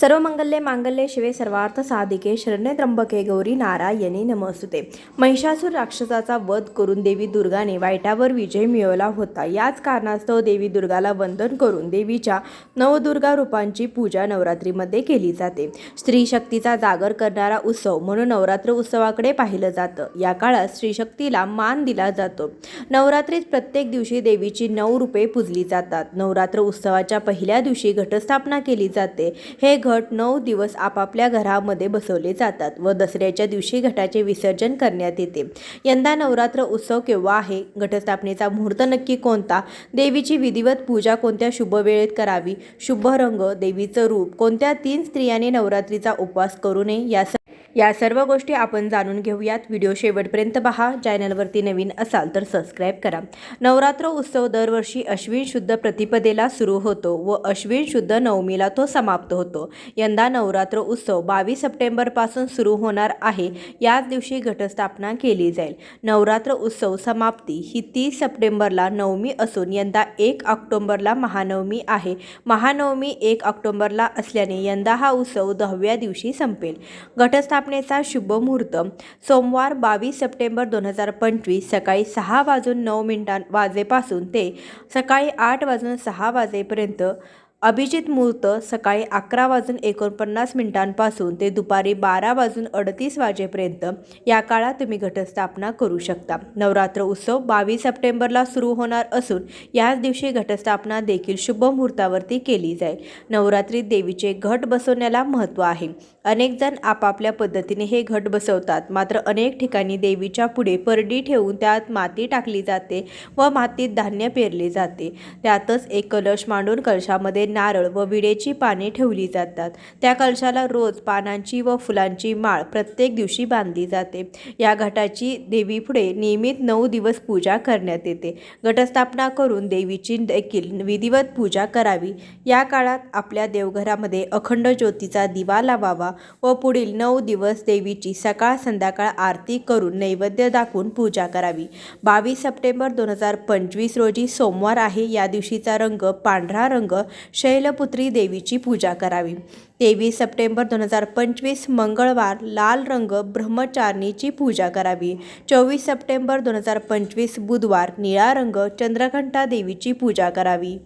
सर्व मंगल्ये मांगल्ये शिवे सर्वार्थ साधिके शरण्य त्र्यंबके गौरी नारायणी नमस्तुते. महिषासूर राक्षसाचा वध करून देवी दुर्गाने वाईटावर विजय मिळवला होता. याच कारणास्तव देवी दुर्गाला वंदन करून देवीच्या नवदुर्गा रूपांची पूजा नवरात्रीमध्ये केली जाते. स्त्री शक्तीचा जागर करणारा उत्सव म्हणून नवरात्र उत्सवाकडे पाहिलं जातं. या काळात स्त्रीशक्तीला मान दिला जातो. नवरात्रीत प्रत्येक दिवशी देवीची नऊ रूपे पूजली जातात. नवरात्र उत्सवाच्या पहिल्या दिवशी घटस्थापना केली जाते. हे घट नऊ दिवस आपापल्या घरामध्ये बसवले जातात व दसऱ्याच्या दिवशी घटाचे विसर्जन करण्यात येते. यंदा नवरात्र उत्सव केव्हा आहे? घटस्थापनेचा मुहूर्त नक्की कोणता? देवीची विधिवत पूजा कोणत्या शुभ वेळेत करावी? शुभ रंग देवीचं रूप कोणत्या तीन स्त्रियांनी नवरात्रीचा उपवास करू नये? या या सर्व गोष्टी आपण जाणून घेऊयात. व्हिडिओ शेवटपर्यंत पहा. चॅनलवरती नवीन असाल तर सबस्क्राईब करा. नवरात्र उत्सव दरवर्षी अश्विन शुद्ध प्रतिपदेला सुरू होतो व अश्विन शुद्ध नवमीला तो समाप्त होतो. यंदा नवरात्र उत्सव बावीस सप्टेंबरपासून सुरू होणार आहे. याच दिवशी घटस्थापना केली जाईल. नवरात्र उत्सव समाप्ती. ही तीस सप्टेंबरला नवमी असून यंदा एक ऑक्टोंबरला महानवमी आहे. महानवमी एक ऑक्टोंबरला असल्याने यंदा हा उत्सव दहाव्या दिवशी संपेल. घटस्थापनेचा शुभ मुहूर्त. सोमवार बावीस सप्टेंबर दोन हजार पंचवीस सकाळी सहा वाजून नऊ मिनिटां वाजेपासून ते सकाळी आठ वाजून सहा वाजेपर्यंत अभिजित मुहूर्त सकाळी अकरा वाजून एकोणपन्नास मिनिटांपासून ते दुपारी बारा वाजून अडतीस वाजेपर्यंत या काळात तुम्ही घटस्थापना करू शकता. नवरात्र उत्सव बावीस सप्टेंबरला सुरू होणार असून याच दिवशी घटस्थापना देखील शुभ मुहूर्तावरती केली जाईल. नवरात्रीत देवीचे घट बसवण्याला महत्त्व आहे. अनेकजण आपापल्या पद्धतीने हे घट बसवतात. मात्र अनेक ठिकाणी देवीच्या पुढे परडी ठेवून त्यात माती टाकली जाते व मातीत धान्य पेरले जाते. त्यातच एक कलश मांडून कलशामध्ये नारळ व विडेची पाने ठेवली जातात. त्या कलशाला रोज पानांची व फुलांची माळ प्रत्येक दिवशी बांधली जाते. या घटाची देवीपुढे नियमित नऊ दिवस पूजा करण्यात येते. घटस्थापना करून देवीची देखील विधिवत पूजा करावी. या काळात आपल्या देवघरामध्ये अखंड ज्योतीचा दिवा लावावा. व पुढील नऊ दिवस देवीची सकाळ संध्याकाळ आरती करून नैवेद्य दाखवून पूजा करावी. बावीस सप्टेंबर दोन हजार पंचवीस रोजी सोमवार आहे. या दिवशीचा रंग पांढरा रंग शैलपुत्री देवीची पूजा करावी. तेवीस सप्टेंबर दोन हजार पंचवीस मंगळवार लाल रंग ब्रह्मचारिणीची पूजा करावी. चोवीस सप्टेंबर दोन हजार पंचवीस बुधवार निळा रंग चंद्रघंटा देवीची पूजा करावी.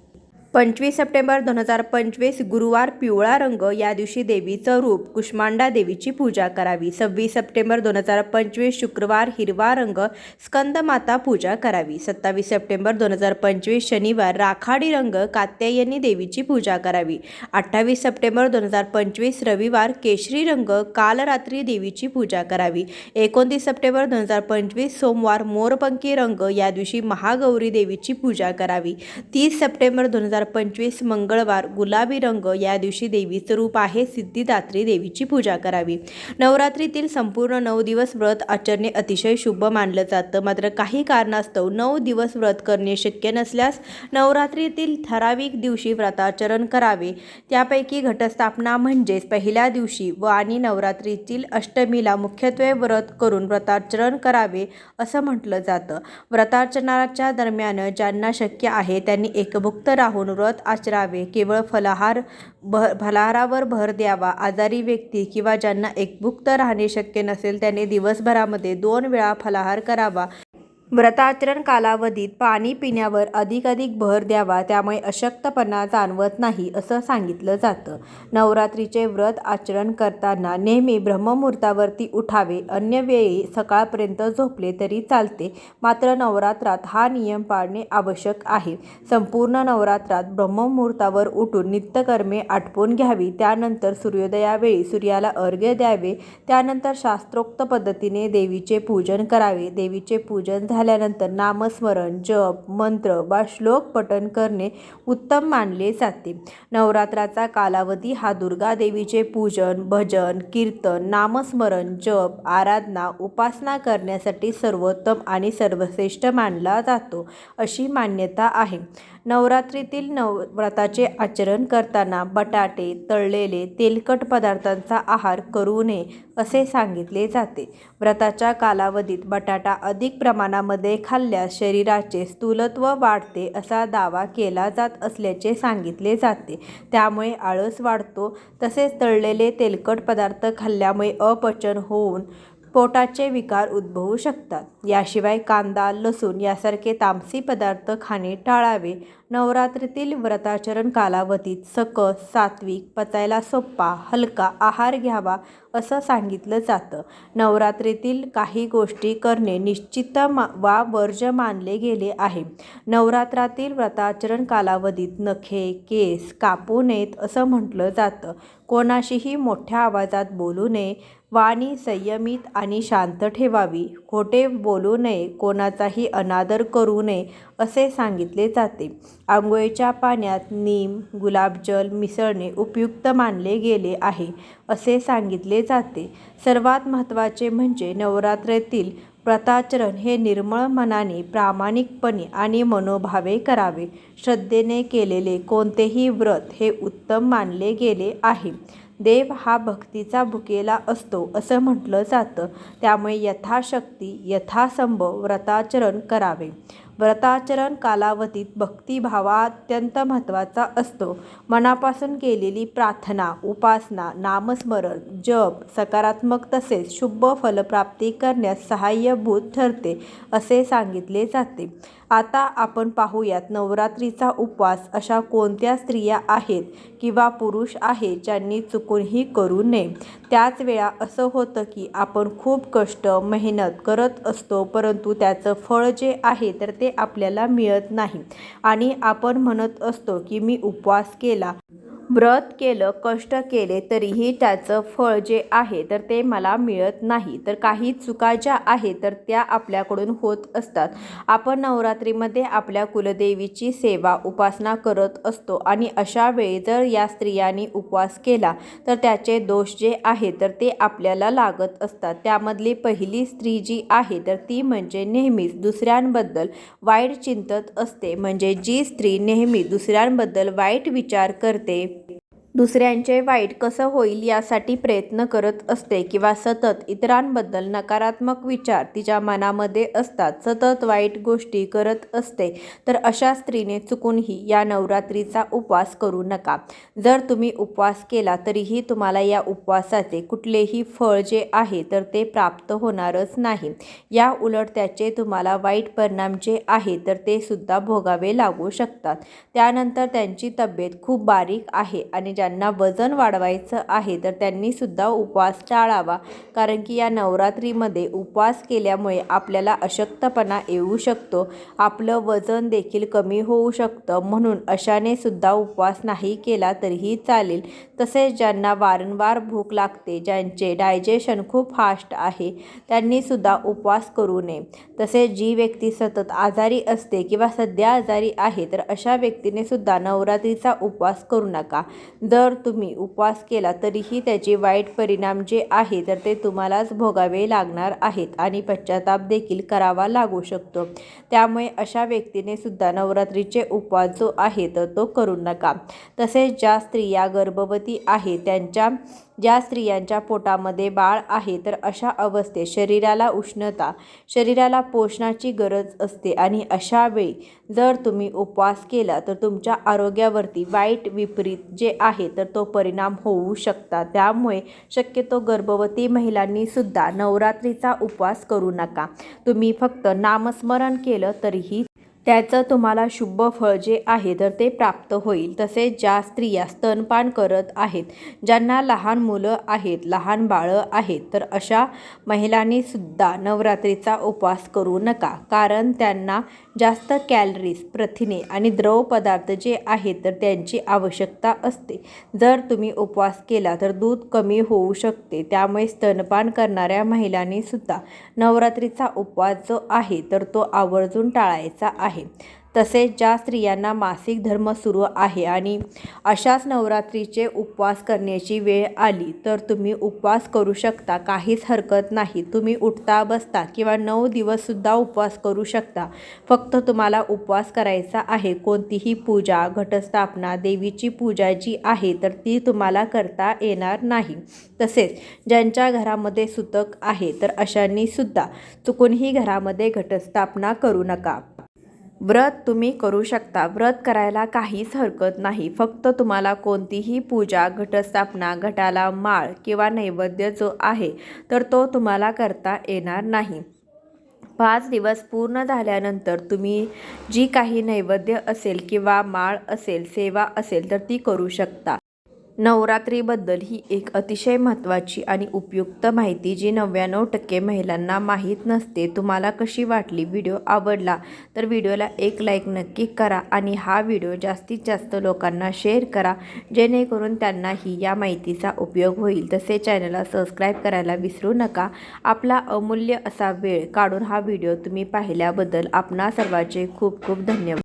पंचवीस सप्टेंबर दोन हजार पंचवीस गुरुवार पिवळा रंग या दिवशी देवीचं रूप कुष्मांडा देवीची पूजा करावी. सव्वीस सप्टेंबर दोन हजार पंचवीस शुक्रवार हिरवा रंग स्कंदमाता पूजा करावी. सत्तावीस सप्टेंबर दोन हजार पंचवीस शनिवार राखाडी रंग कात्यायनी देवीची पूजा करावी. अठ्ठावीस सप्टेंबर दोन हजार पंचवीस रविवार केशरी रंग कालरात्री देवीची पूजा करावी. एकोणतीस सप्टेंबर दोन हजार पंचवीस सोमवार मोरपंखी रंग या दिवशी महागौरी देवीची पूजा करावी. तीस सप्टेंबर दोन हजार पंचवीस मंगळवार गुलाबी रंग या दिवशी देवीचं रूप आहे सिद्धिदात्री देवीची पूजा करावी. नवरात्रीतील संपूर्ण नऊ दिवस व्रत आचरणे अतिशय शुभ मानलं जातं. मात्र काही कारणास्तव नऊ दिवस व्रत करणे शक्य नसल्यास नवरात्रीतील ठराविक दिवशी व्रताचरण करावे. त्यापैकी घटस्थापना म्हणजेच पहिल्या दिवशी व आणि नवरात्रीतील अष्टमीला मुख्यत्वे व्रत करून व्रताचरण करावे असं म्हटलं जातं. व्रताचरणाच्या दरम्यान ज्यांना शक्य आहे त्यांनी एकभुक्त राहून व्रत आचरावे. केवळ फलाहार भ फलाहारावर भर द्यावा. आजारी व्यक्ती किंवा ज्यांना एकभुक्त राहणे शक्य नसेल त्याने दिवसभरामध्ये दोन वेळा फलाहार करावा. व्रताचरण कालावधीत पाणी पिण्यावर अधिकाधिक भर द्यावा त्यामुळे अशक्तपणा जाणवत नाही असं सांगितलं जातं. नवरात्रीचे व्रत आचरण करताना नेहमी ब्रह्ममुहूर्तावरती उठावे अन्य वेळी सकाळपर्यंत झोपले तरी चालते. मात्र नवरात्रात हा नियम पाळणे आवश्यक आहे. संपूर्ण नवरात्रात ब्रह्ममुहूर्तावर उठून नित्यकर्मे आटपून घ्यावी त्यानंतर सूर्योदयावेळी सूर्याला अर्घ्य द्यावे त्यानंतर शास्त्रोक्त पद्धतीने देवीचे पूजन करावे. देवीचे पूजन झाले झाल्यानंतर नामस्मरण जप मंत्र वा श्लोक पठण करणे उत्तम मानले जाते. नवरात्राचा कालावधी हा दुर्गा देवीचे पूजन भजन कीर्तन नामस्मरण जप आराधना उपासना करण्यासाठी सर्वोत्तम आणि सर्वश्रेष्ठ मानला जातो अशी मान्यता आहे. नवरात्रीतील नवव्रताचे आचरण करताना बटाटे तळलेले तेलकट पदार्थांचा आहार करू नये असे सांगितले जाते. व्रताच्या कालावधीत बटाटा अधिक प्रमाणामध्ये खाल्ल्यास शरीराचे स्थूलत्व वाढते असा दावा केला जात असल्याचे सांगितले जाते. त्यामुळे आळस वाढतो. तसेच तळलेले तेलकट पदार्थ खाल्ल्यामुळे अपचन होऊन पोटाचे विकार उद्भवू शकतात. याशिवाय कांदा लसूण यासारखे तामसी पदार्थ खाणे टाळावे. नवरात्रीतील व्रताचरण कालावधीत सकस सात्विक पचायला सोपा हलका आहार घ्यावा असं सांगितलं जातं. नवरात्रीतील काही गोष्टी करणे निश्चित मा वा वर्ज मानले गेले आहे. नवरात्रातील व्रताचरण कालावधीत नखे केस कापू नयेत असं म्हटलं जातं. कोणाशीही मोठ्या आवाजात बोलू नये. वाणी संयमित आणि शांत ठेवावी. खोटे बो बोलू नये कोणाचाही अनादर करू नये असे सांगितले जाते. आंघोळीच्या पाण्यात नीम गुलाबजल मिसळणे उपयुक्त मानले गेले आहे असे सांगितले जाते. सर्वात महत्त्वाचे म्हणजे नवरात्रीतील व्रताचरण हे निर्मळ मनाने प्रामाणिकपणे आणि मनोभावे करावे. श्रद्धेने केलेले कोणतेही व्रत हे उत्तम मानले गेले आहे. देव हा भक्तीचा भुकेला असतो असं म्हटलं जातं. त्यामुळे यथाशक्ती यथासंभव व्रताचरण करावे. व्रताचरण कालावधीत भक्तिभावा अत्यंत महत्त्वाचा असतो. मनापासून केलेली प्रार्थना उपासना नामस्मरण जप सकारात्मक तसेच शुभ फलप्राप्ती करण्यास सहाय्यभूत ठरते असे सांगितले जाते. आता आपण पाहूयात नवरात्रीचा उपवास अशा कोणत्या स्त्रिया आहेत किंवा पुरुष आहेत ज्यांनी चुकूनही करू नये? त्याच वेळा असं होतं की आपण खूप कष्ट मेहनत करत असतो परंतु त्याचं फळ जे आहे तर ते आपल्याला मिळत नाही. आणि आपण म्हणत असतो की मी उपवास केला. व्रत केलं कष्ट केले तरीही त्याचं फळ जे आहे तर ते मला मिळत नाही. तर काही चुका ज्या आहेत तर त्या आपल्याकडून होत असतात. आपण नवरात्रीमध्ये आपल्या कुलदेवीची सेवा उपासना करत असतो आणि अशा वेळी जर या स्त्रियांनी उपवास केला तर त्याचे दोष जे आहे तर ते आपल्याला लागत असतात. त्यामधली पहिली स्त्री जी आहे तर ती म्हणजे नेहमीच दुसऱ्यांबद्दल वाईट चिंतत असते. म्हणजे जी स्त्री नेहमी दुसऱ्यांबद्दल वाईट विचार करते दुसऱ्यांचे वाईट कसं होईल यासाठी प्रयत्न करत असते किंवा सतत इतरांबद्दल नकारात्मक विचार तिच्या मनामध्ये असतात. सतत वाईट गोष्टी करत असते तर अशा स्त्रीने चुकूनही या नवरात्रीचा उपवास करू नका. जर तुम्ही उपवास केला तरीही तुम्हाला या उपवासाचे कुठलेही फळ जे आहे तर ते प्राप्त होणारच नाही. या उलट त्याचे तुम्हाला वाईट परिणाम जे आहे तर ते सुद्धा भोगावे लागू शकतात. त्यानंतर त्यांची तब्येत खूप बारीक आहे आणि ज्यांना वजन वाढवायचं आहे तर त्यांनीसुद्धा उपवास टाळावा. कारण की या नवरात्रीमध्ये उपवास केल्यामुळे आपल्याला अशक्तपणा येऊ शकतो. आपलं वजन देखील कमी होऊ शकतं. म्हणून अशाने सुद्धा उपवास नाही केला तरीही चालेल. तसेच ज्यांना वारंवार भूक लागते ज्यांचे डायजेशन खूप फास्ट आहे त्यांनीसुद्धा उपवास करू नये. तसेच जी व्यक्ती सतत आजारी असते किंवा सध्या आजारी आहे तर अशा व्यक्तीने सुद्धा नवरात्रीचा उपवास करू नका. जर तुम्ही उपवास केला तरीही त्याचे वाईट परिणाम जे आहे तर ते तुम्हालाच भोगावे लागणार आहेत आणि पश्चाताप देखील करावा लागू शकतो. त्यामुळे अशा व्यक्तीने सुद्धा नवरात्रीचे उपवास जो आहे तर तो करू नका. तसेच ज्या स्त्रिया गर्भवती आहे त्यांच्या ज्या स्त्रियांच्या पोटामध्ये बाळ आहे तर अशा अवस्थेत शरीराला उष्णता शरीराला पोषणाची गरज असते. आणि अशा वेळी जर तुम्ही उपवास केला तर तुमच्या आरोग्यावरती वाईट विपरीत जे आहे तर तो परिणाम होऊ शकता. त्यामुळे शक्यतो गर्भवती महिलांनी सुद्धा नवरात्रीचा उपवास करू नका. तुम्ही फक्त नामस्मरण केलं तरीही त्याचं तुम्हाला शुभ फळ जे आहे तर ते प्राप्त होईल. तसेच ज्या स्त्रिया स्तनपान करत आहेत ज्यांना लहान मुलं आहेत लहान बाळं आहेत तर अशा महिलांनीसुद्धा नवरात्रीचा उपवास करू नका. कारण त्यांना जास्त कॅलरीज प्रथिने आणि द्रव पदार्थ जे आहेत तर त्यांची आवश्यकता असते. जर तुम्ही उपवास केला तर दूध कमी होऊ शकते. त्यामुळे स्तनपान करणाऱ्या महिलांनीसुद्धा नवरात्रीचा उपवास जो आहे तर तो आवर्जून टाळायचा आहे. आहे. तसेच ज्या स्त्रियांना मासिक धर्म सुरू आहे आणि अशाच नवरात्रीचे उपवास करण्याची वेळ आली तर तुम्ही उपवास करू शकता. काहीच हरकत नाही. तुम्ही उठता बसता किंवा नऊ दिवससुद्धा उपवास करू शकता. फक्त तुम्हाला उपवास करायचा आहे. कोणतीही पूजा घटस्थापना देवीची पूजा जी आहे तर ती तुम्हाला करता येणार नाही. तसेच ज्यांच्या घरामध्ये सुतक आहे तर अशांनीसुद्धा चुकूनही घरामध्ये घटस्थापना करू नका. व्रत तुम्ही करू शकता. व्रत करायला काहीच हरकत नाही. फक्त तुम्हाला कोणतीही पूजा घटस्थापना घटाला माळ किंवा नैवेद्य जो आहे तर तो तुम्हाला करता येणार नाही. पाच दिवस पूर्ण झाल्यानंतर तुम्ही जी काही नैवेद्य असेल किंवा माळ असेल सेवा असेल तर ती करू शकता. नवरात्रीबद्दल ही एक अतिशय महत्त्वाची आणि उपयुक्त माहिती जी नव्याण्णव टक्के महिलांना माहीत नसते. तुम्हाला कशी वाटली? व्हिडिओ आवडला तर व्हिडिओला एक लाईक नक्की करा आणि हा व्हिडिओ जास्तीत जास्त लोकांना शेअर करा. जेणेकरून त्यांनाही या माहितीचा उपयोग होईल. तसे चॅनलला सबस्क्राईब करायला विसरू नका. आपला अमूल्य असा वेळ काढून हा व्हिडिओ तुम्ही पाहिल्याबद्दल आपणा सर्वांचे खूप खूप धन्यवाद.